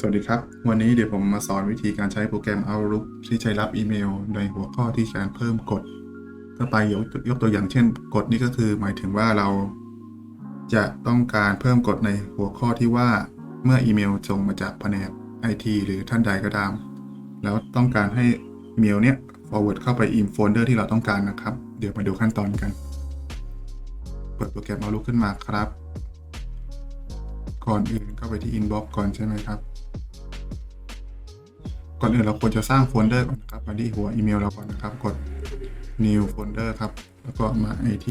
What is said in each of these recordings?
สวัสดีครับ วันนี้เดี๋ยวผมมาสอนวิธีการใช้โปรแกรม Outlook ที่ใช้รับอีเมล ในหัวข้อที่การเพิ่มกฎก็ไปยกยกตัวอย่างเช่นกฎนี้ก็คือ หมายถึงว่าเรา จะต้องการเพิ่มกฎในหัวข้อที่ว่าเมื่ออีเมลส่งมาจากแผนกไอทีหรือท่านใดก็ตาม แล้วต้องการให้อีเมลเนี้ย forward เข้าไป in folder ที่เราต้องการนะครับ เดี๋ยวมาดูขั้นตอนกัน เปิดโปรแกรม Outlook ขึ้นมาครับ ก่อนอื่นาไปที่ inbox ก่อนใช่ไหมครับ ก่อนอื่นเราควรจะสร้างโฟลเดอร์ก่อนนะครับ มาที่หัวอีเมลเราก่อนนะครับ กด new folder ครับ แล้วก็มา IT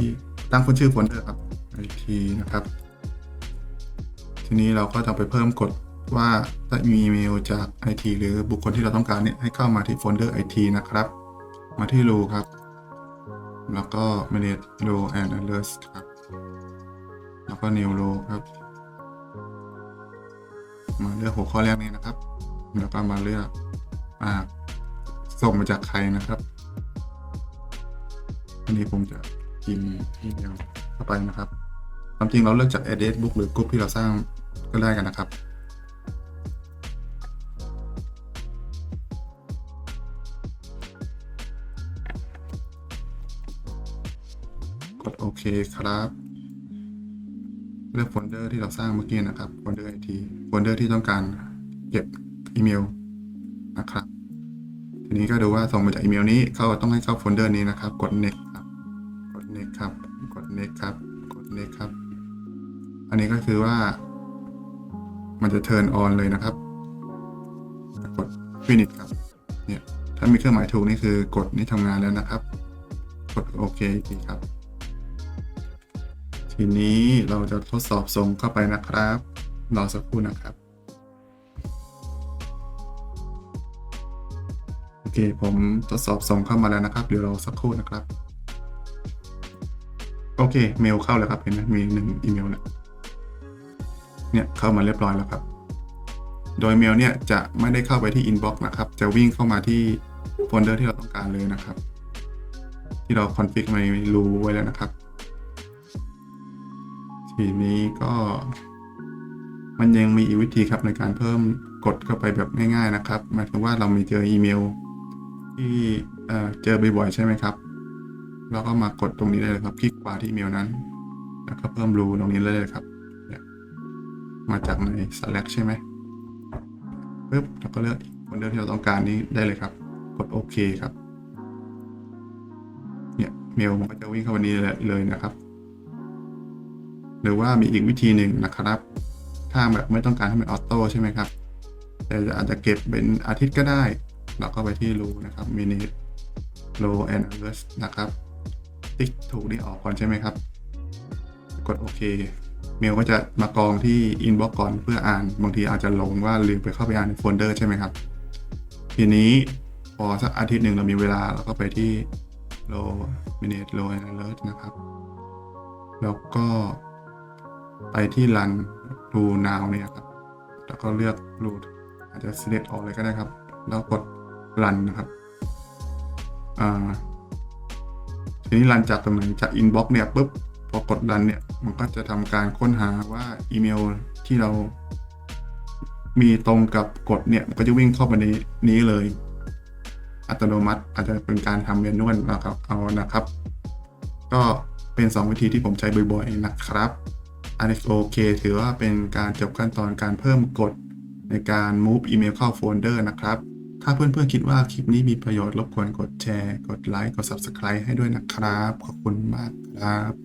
ตั้งคนชื่อโฟลเดอร์ครับ IT นะครับ ทีนี้เราก็จะไปเพิ่มกฎว่าถ้ามีอีเมลจาก IT หรือบุคคลที่เราต้องการเนี่ยให้เข้ามาที่โฟลเดอร์ IT นะครับ มาที่ r o ครับ แล้วก็ manage row and alerts ครับ แล้วก็ new row ครับ มาเลือกหัวข้อแรกนี้นะครับ แล้วก็มาเลือกอ่าส่งมาจากใครนะครับ อันนี้ผมจะพิมพ์อีเมลเข้าไปนะครับความจริงเราเลือกจาก address book หรือกลุ่มที่เราสร้างก็ได้กันนะครับกดโอเคครับ เลือกโฟลเดอร์ที่เราสร้างเมื่อกี้นะครับโฟลเดอร์ไอทีโฟลเดอร์ที่ต้องการเก็บอีเมลนะครับ ทีนี้ก็ดูว่าส่งมาจากอีเมลนี้เข้าต้องให้เข้าโฟลเดอร์นี้นะครับ กด next ครับ กด next ครับ กด next ครับ กด next ครับ อันนี้ก็คือว่า มันจะ turn on เลยนะครับ กด finish ครับ เนี่ย ถ้ามีเครื่องหมายถูกนี่คือกดนี้ทำงานแล้วนะครับ กดโอเคอีกทีครับ ทีนี้เราจะทดสอบส่งเข้าไปนะครับรอสักครู่นะครับ โอเค ผมทดสอบส่งเข้ามาแล้วนะครับ เดี๋ยวรอสักครู่นะครับ โอเค เมลเข้าแล้วครับ เห็นไหมมีหนึ่งอีเมลแล้วเนี่ยเข้ามาเรียบร้อยแล้วครับ โดยเมลเนี่ยจะไม่ได้เข้าไปที่ inbox นะครับ จะวิ่งเข้ามาที่โฟลเดอร์ที่เราต้องการเลยนะครับ ที่เราคอนฟิกในรูไว้แล้วนะครับ ทีนี้ก็มันยังมีอีกวิธีครับในการเพิ่มกดเข้าไปแบบง่าย ๆนะครับหมายถึงว่าเรามีเจออีเมล ที่เเจอบ่อยๆใช่ไหมครับเราก็มากดตรงนี้ได้เลยครับ คลิกขวาที่อีเมลนั้น แล้วก็เพิ่มรูตรงนี้เลยครับมาจากใน Slack ใช่ไหมปึ๊บเราก็เลือกโฟลเดอร์ที่เราต้องการนี้ได้เลยครับ กดโอเคครับ เนี่ยเมลมันก็จะวิ่งเข้าวันนี้เลยนะครับ หรือว่ามีอีกวิธีหนึ่งนะครับ ถ้าแบบไม่ต้องการให้มันออโต้ใช่ไหมครับแต่อาจจะเก็บเป็นอาทิตย์ก็ได้ เราก็ไปที่รูนะครับ minute row and hours นะครับ ติ๊กถูกนี่ออกก่อนใช่ไหมครับ กดโอเค เมลก็จะมากองที่ inbox ก่อนเพื่ออ่าน บางทีอาจจะลงว่าลืมไปเข้าไปอ่านในโฟลเดอร์ใช่ไหมครับ ทีนี้พอสักอาทิตย์หนึ่งเรามีเวลาเราก็ไปที่ row minute row and alert นะครับ แล้วก็ ไปที่ run do now เนี่ยครับ แล้วก็เลือก root อาจจะ select ออกเลยก็ได้ครับ แล้วกด run นะครับทีนี้ run จากตรงไหนจาก inbox เนี่ยปุ๊บพอกด run เนี่ย มันก็จะทำการค้นหาว่าอีเมลที่เรา มีตรงกับกฎเนี่ย มันก็จะวิ่งเข้าไปในนี้เลย อัตโนมัติอาจจะเป็นการทำเมนวลนะครับ เอานะครับ ก็เป็น 2 วิธีที่ผมใช้บ่อยๆนะครับ อันนี้โอเคถือว่าเป็นการจบขั้นตอนการเพิ่มกฎในการ move อีเมลเข้าโฟลเดอร์นะครับ ถ้าเพื่อนๆคิดว่าคลิปนี้มีประโยชน์รบกวนกดแชร์ กดไลค์ กด Subscribe ให้ด้วยนะครับ ขอบคุณมากครับ